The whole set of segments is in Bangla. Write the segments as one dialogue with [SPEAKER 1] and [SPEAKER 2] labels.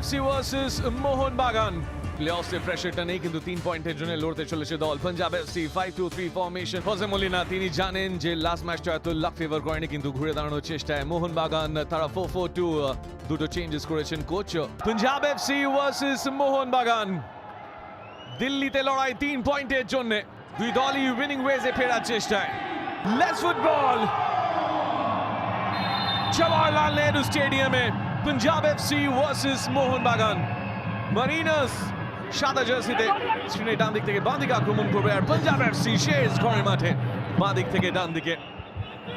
[SPEAKER 1] এফসি ভার্সেস মোহনবাগান প্লে অফসে প্রেশারটা নেই কিন্তু তিন পয়েন্টের জন্য লড়তে চলেছে দল Punjab FC five two three formation Jose Molina তিনি জানেন যে লাস্ট ম্যাচটা এত লাক ফেভার করেনি কিন্তু ঘুরে দাঁড়ানোর চেষ্টায় মোহনবাগান তারা ফোর ফোর টু দুটো চেঞ্জেস করেছেন coach Punjab FC versus Mohun Bagan দিল্লিতে লড়াই তিন পয়েন্টের জন্য দুই দলই উইনিং ওয়েজে ফেরার চেষ্টায় লেটস ফুটবল জওয়াহরলাল নেহরু স্টেডিয়ামে Punjab FC versus Mohun Bagan Mariners সাদা জার্সিতে স্ক্রিনের ডান দিক থেকে বাঁ দিকে আক্রমণ করবে আর পাঞ্জাব এফসি শেষ ঘরের মাঠে বাঁ দিক থেকে ডান দিকে।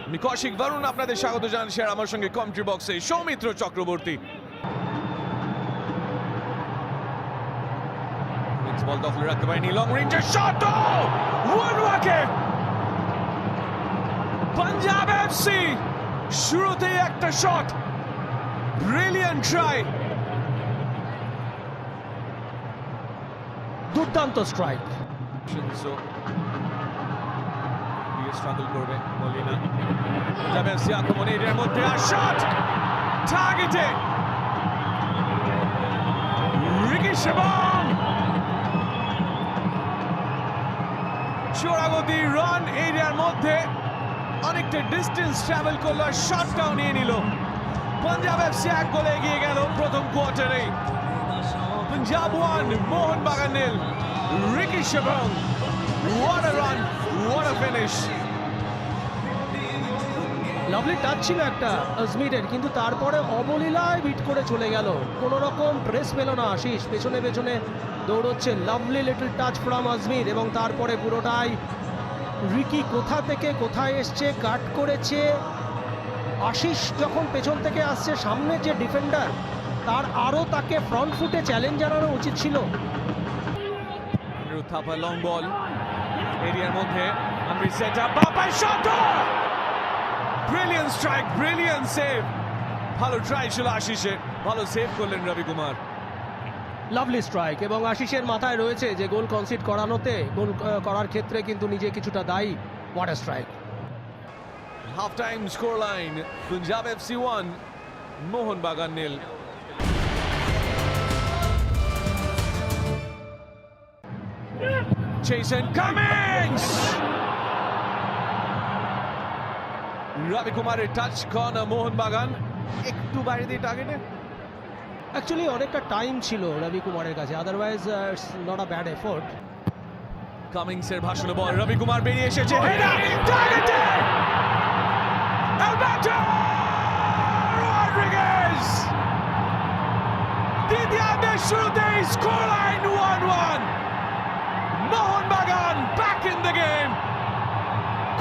[SPEAKER 1] আমি কৌশিক বরুণ আপনাদের স্বাগত জানাচ্ছি আর আমার সঙ্গে কমেন্ট্রি বক্সে সৌমিত্র চক্রবর্তী। বল দখলে রাখতে পারেনি লং রেঞ্জের শট ওয়ান ওয়াকে পাঞ্জাব এফসি শুরুতেই একটা শট ব্রিলিয়ান্ট ট্রাই।
[SPEAKER 2] দুর্দান্ত স্ট্রাইক।
[SPEAKER 1] স্ট্রাগল করবে মলিনা এফসি আক্রমণ এরিয়ার মধ্যে আর শট টার্গেটে রিকি সেবং চোরাগতি রান এরিয়ার মধ্যে অনেকটা ডিস্টেন্স ট্রাভেল করল আর শটটাও নিয়ে নিল। পাঞ্জাব এফসি এক গোলে এগিয়ে গেল প্রথম কোয়ার্টারে Punjab one Mohun Bagan nil Ricky Shabong What a run! What!
[SPEAKER 2] Lovely touch ছিল একটা আজমিরের কিন্তু তারপরে অবলীলায় বিট করে চলে গেল কোনো রকম ড্রেস পেল না আশিস, পেছনে পেছনে দৌড়চ্ছে lovely little touch from Asmir এবং তারপরে পুরোটাই রিকি কোথা থেকে কোথায় এসছে কাট করেছে আশিস যখন পেছন থেকে আসছে সামনে যে ডিফেন্ডার তার আরও তাকে ফ্রন্ট ফুটে চ্যালেঞ্জ জানানো উচিত ছিল।
[SPEAKER 1] Thapa long এরিয়ার মধ্যে আমি set up বাপাই shot brilliant strike brilliant save ভালো ট্রাই ছিল আশিসে ভালো সেভ করলেন রবি কুমার।
[SPEAKER 2] লাভলি স্ট্রাইক এবং আশিসের মাথায় রয়েছে যে গোল কনসিড করানোতে গোল করার ক্ষেত্রে কিন্তু নিজে কিছুটা দায়ী। What a strike
[SPEAKER 1] half time score line Punjab FC one Mohun Bagan nil Jason Cummings! Ravi কুমারের টাচ কন মোহনবাগান একটু বাইরে দিয়ে টার্গেটে
[SPEAKER 2] অ্যাকচুয়ালি অনেকটা টাইম ছিল রবি কুমারের কাছে otherwise not a bad effort
[SPEAKER 1] Cummings এর ভাষণে বল রবি কুমার বেরিয়ে এসেছে। আলবার্টো রড্রিগেজ দ্বিতীয়ার্ধের শুরুতেই score line one one Mohun Bagan back in the game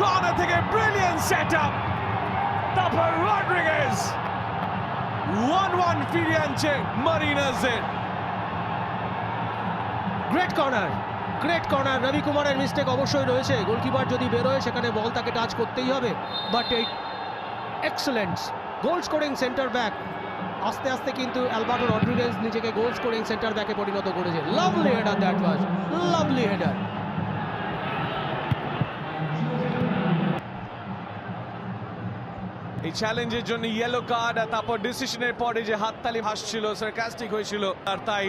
[SPEAKER 1] corner থেকে ব্রিলিয়ান্ট সেট আপ তারপর রড্রিগেজ ওয়ান ওয়ান ফিরিয়ে আনছে মারিনাসের
[SPEAKER 2] great corner great corner Ravi কুমারের মিস্টেক অবশ্যই রয়েছে। গোলকিপার যদি বেরোয়, সেখানে বল তাকে টাচ করতেই হবে। বাট এই excellent goal scoring centre back আস্তে আস্তে কিন্তু অ্যালবার্টো রড্রিগেজ নিজেকে গোল স্কোরিং সেন্টার ব্যাকে পরিণত করেছে। Lovely header that was lovely header
[SPEAKER 1] এই চ্যালেঞ্জের জন্য ইয়েলো কার্ড আর তারপর ডিসিশনের পরে যে হাততালি ভাসছিল সার্কাস্টিক হয়েছিল, আর তাই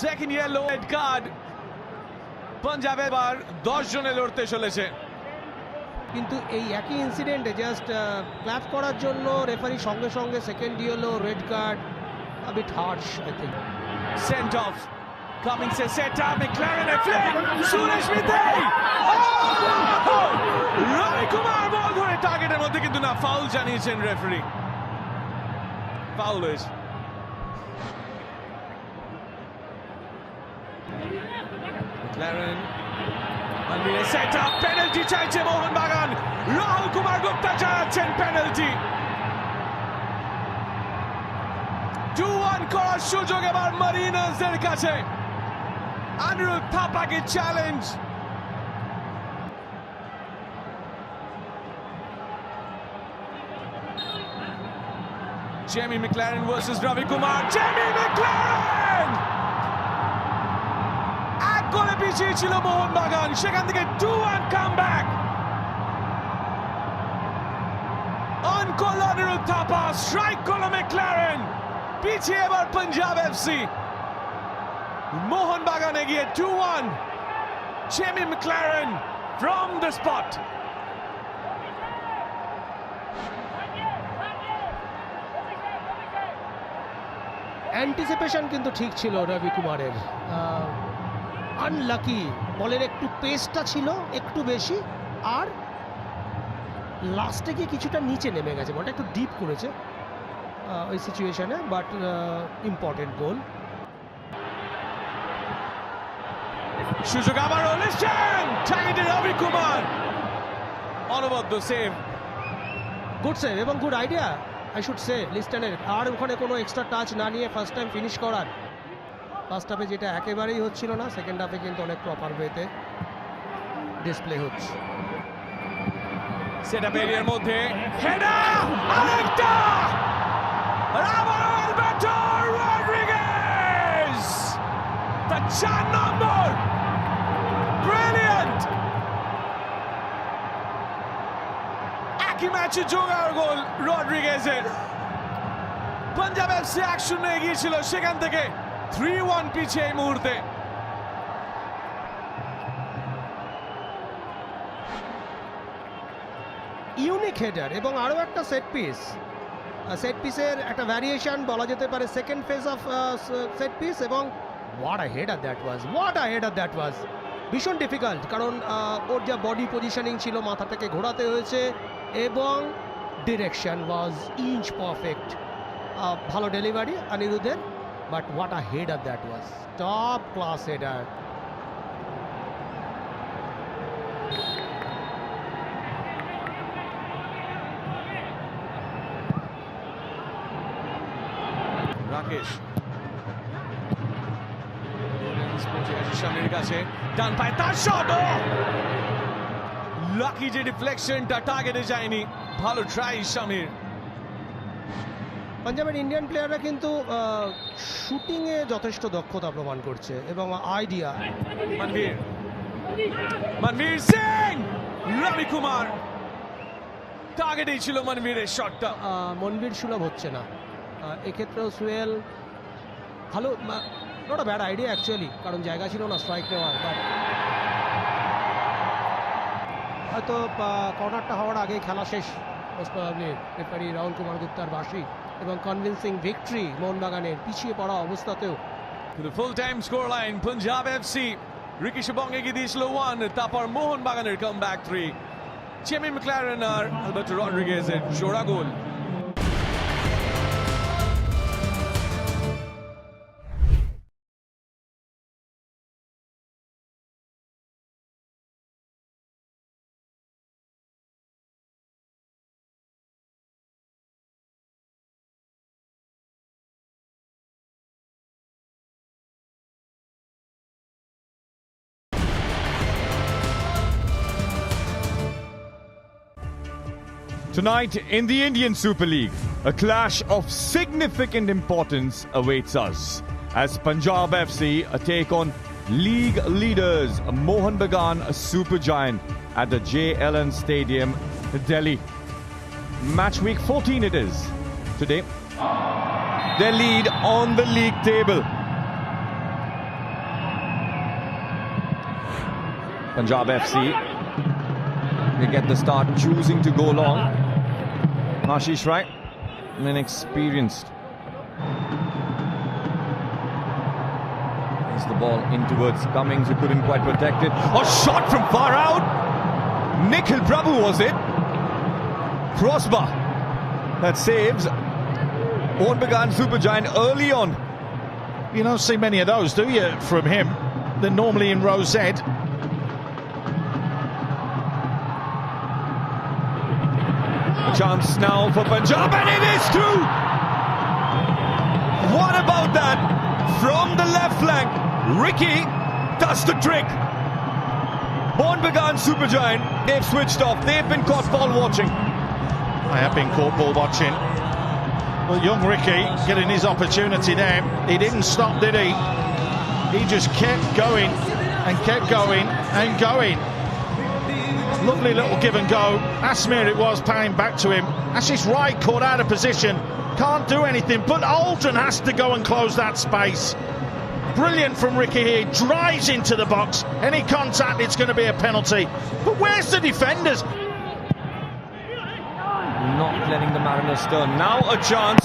[SPEAKER 1] second yellow red card Punjab এবার দশ জনে লড়তে চলেছে।
[SPEAKER 2] কিন্তু এই একই ইনসিডেন্টে জাস্ট ক্ল্যাপ করার জন্য রেফারি সঙ্গে সঙ্গে second yellow red card bit harsh I think
[SPEAKER 1] sent off Cummings say set up McLaren a flick Suresh ধরে টার্গেটের মধ্যে কিন্তু না ফাউল জানিয়েছেন রেফারি ফাউল হয়েছে। ম্যাকলারেন আনবিরে সেট আপ পেনাল্টি চাইছে মোহনবাগান রাহুল কুমার গুপ্তা চালাচ্ছেন পেনাল্টি টু ওয়ান করার সুযোগ এবার মারিনাসদের কাছে Anirudh থাপাকে challenge Jamie McLaren versus Ravi Kumar. Jamie McLaren! পিছিয়ে ছিল মোহনবাগান। সেখান থেকে two one come back on করল অনিরুদ্ধ থাপা স্ট্রাইক করল ম্যাকলারেন পিছিয়ে এবার পাঞ্জাব এফসি মোহন বাগান এগিয়ে two one. Jamie McLaren from the spot
[SPEAKER 2] anticipation কিন্তু ঠিক ছিল রবি কুমারের আনলাকি বলের একটু পেসটা ছিল একটু বেশি আর লাস্টে গিয়ে কিছুটা নিচে নেমে গেছে। বলটা একটু ডিপ করেছে ওই সিচুয়েশনে বাট ইম্পর্টেন্ট গোল
[SPEAKER 1] সুযোগ টাইটে রবি কুমার। অনবদ্য সেভ
[SPEAKER 2] গুড সেভ এবং good idea I should say লিস্টনের আর ওখানে কোনো এক্সট্রা টাচ না নিয়ে ফার্স্ট টাইম ফিনিশ করার। ফার্স্ট হাফে যেটা একেবারেই হচ্ছিল না সেকেন্ড হাফে কিন্তু অনেক প্রপার ওয়েতে ডিসপ্লে হচ্ছে।
[SPEAKER 1] সেটা বেরিয়ার মধ্যে হেডা আরেকটা! আর আবারও আলবার্টো রড্রিগেজ! তার চার নম্বর! ব্রিলিয়ান্ট একই ম্যাচে জোগাড় গোল রড্রিগেজের। পাঞ্জাব এফসি এক শূন্য এগিয়েছিল সেখান থেকে। থ্রি ওয়ান পিছিয়ে এই মুহূর্তে।
[SPEAKER 2] ইউনিক হেডার এবং আরও একটা সেট পিস সেট পিসের একটা ভ্যারিয়েশন বলা যেতে পারে second phase of set piece এবং what a header that was what a header that was ভীষণ ডিফিকাল্ট কারণ ওর যা বডি পজিশনিং ছিল মাথাটাকে ঘোরাতে হয়েছে এবং ডিরেকশন ওয়াজ ইঞ্চ পারফেক্ট ভালো ডেলিভারি অনিরুদ্ধের। But what a header that was top class header
[SPEAKER 1] Rakesh সামনের কাছে ডান পায়ে তার শট লাকি যে ডিফ্লেকশনটা টার্গেটে যায়নি ভালো ট্রাই শামির
[SPEAKER 2] পাঞ্জাবের ইন্ডিয়ান প্লেয়াররা কিন্তু শুটিংয়ে যথেষ্ট দক্ষতা প্রমাণ করছে এবং আইডিয়া
[SPEAKER 1] মনবীর। মনবীর সিং রবি কুমার! টার্গেটেই ছিল মনবীরের শটটা
[SPEAKER 2] মনবীর সুলভ হচ্ছে না। এক্ষেত্রেও সুয়েল ভালো নট ব্যাড আইডিয়া অ্যাকচুয়ালি কারণ জায়গা ছিল না স্ট্রাইক নেওয়ার বাট হয়তো কর্নারটা হওয়ার আগেই খেলা শেষ। Most probably referee Rahul Kumar গুপ্তার বাসি এবং কনভিন্সিং ভিক্টরি মোহনবাগানের পিছিয়ে পড়া অবস্থাতেও।
[SPEAKER 1] Full time score line scoreline, FC Ricky Shabong এগিয়ে দিয়েছিল ওয়ান তারপর মোহনবাগানের come back three Jamie McLaren আর আলবার্টো রড্রিগেজের জোড়া goal
[SPEAKER 3] Tonight in the Indian Super League, a clash of significant importance awaits us as Punjab FC take on league leaders Mohan Bagan a Super Giant at the JLN Stadium, Delhi. Match week 14 it is today. Their lead on the league table. Punjab FC they get the start choosing to go long. Ashish Wright, inexperienced. Is the ball in towards Cummings, who couldn't quite protect it. A shot from far out. Nikhil Prabhu was it. Crossbar that saves Ornbegan Supergiant early on.
[SPEAKER 4] You don't see many of those, do you, from him? They're normally in row Z.
[SPEAKER 3] A chance now for Punjab, and it is two. What about that? From the left flank, Ricky does the trick. Born began Supergiant. They've switched off. They've been caught ball watching.
[SPEAKER 4] I have been caught ball watching. Well, young Ricky getting his opportunity there. He didn't stop, did he? He just kept going and kept going and going. Lovely little give and go. Asmir it was paying back to him. Ashish Wright caught out of position. can't do anything. But Aldrin has to go and close that space. Brilliant from Ricky here. Drives into the box. Any contact, it's going to be a penalty. But where's the defenders?
[SPEAKER 3] Not letting the Mariners turn. Now a chance.